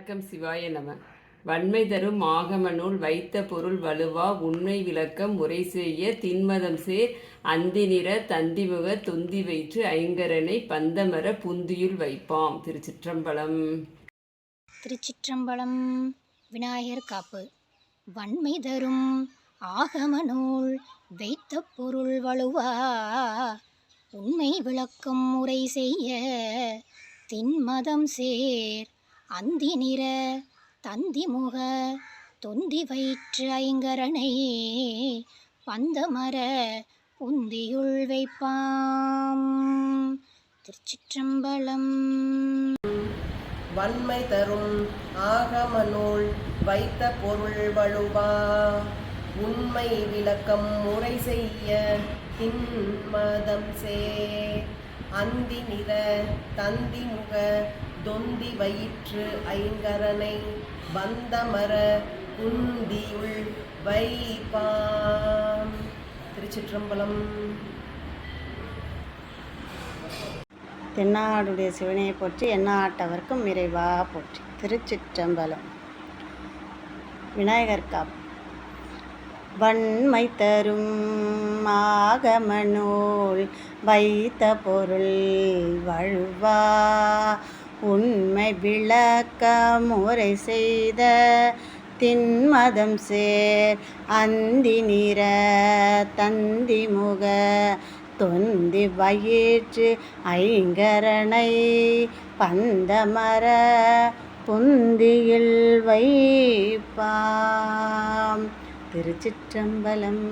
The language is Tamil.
வணக்கம் சிவாய நம. வன்மை தரும் ஆகம நூல் வைத்த பொருள் வலுவா உண்மை விளக்கம் முறை செய்ய தின்மதம் சேர் அந்தி நிற தந்திமுக தொந்தி வயிற்று ஐங்கரனை பந்தமர புந்தியுள் வைப்பாம். திருச்சிற்றம்பலம். திருச்சிற்றம்பலம். விநாயகர் காப்பு. வன்மை தரும் ஆகம நூல் வைத்த பொருள் வலுவா உண்மை விளக்கம் முறை செய்ய தின்மதம் சேர் அந்தி நிற தந்தி முக தொந்தி வயிற்று ஐங்கரனை பந்தமர புந்தியுள் வைப்பாம். திருச்சிற்றம்பலம். வன்மை தரும் ஆகம நூல் வைத்த பொருள் வலுவா உண்மை விளக்கம் முறை செய்ய தின்மதம் சே. அந்தி நிற தந்தி முக தொந்தி வயிற்று ஐங்கரனை வந்தமர குந்தியுள் வைப்பாம் திருச்சிற்றம்பலம். தென்னாடுடைய சிவனையை போற்றி எந்நாட்டவர்க்கும் இறைவா போற்றி. திருச்சிற்றம்பலம். விநாயகர் காப். வன்மை தரும் ஆகமனோல் வைத்த பொருள் வழுவா உண்மை விளக்க முறை செய்த தின்மதம் சேர். அந்தி நிற தந்தி முக தொந்தி வயிற்று ஐங்கரனை பந்தமர புந்தியில் வைப்பாம். திருச்சிற்றம்பலம்